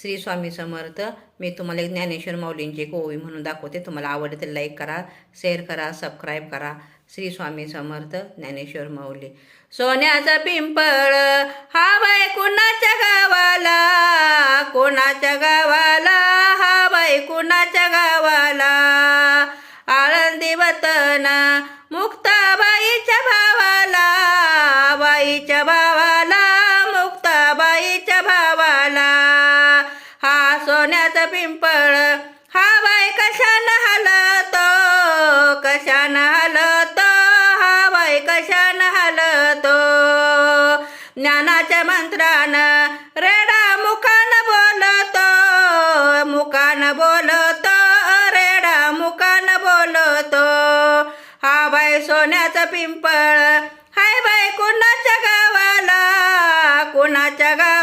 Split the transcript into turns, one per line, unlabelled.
श्री स्वामी समर्थ. मी तुम्हाला एक ज्ञानेश्वर माऊलींची एक ओवी म्हणून दाखवते. तुम्हाला आवडते तर लाईक करा शेअर करा सबस्क्राईब करा. श्री स्वामी समर्थ ज्ञानेश्वर माऊली. सोन्याचा पिंपळ हा बाय कुणाच्या गावाला? कोणाच्या गावाला? हा बाय कुणाच्या गावाला? आळंदी वतन मुक्ताबाईच्या भावाला. बाईच्या भावाला सोन्याचा पिंपळ? हा बाय कशा नहाल तो कशा नहाल तो हा बाय कशान तो ज्ञानाच्या मंत्रान रेडा मुखान बोलतो. मुखान बोलतो रेडा मुखान बोलतो. हा बाय सोन्याच पिंपळ हाय बाय कुणाच्या गावाला? कुणाच्या गावा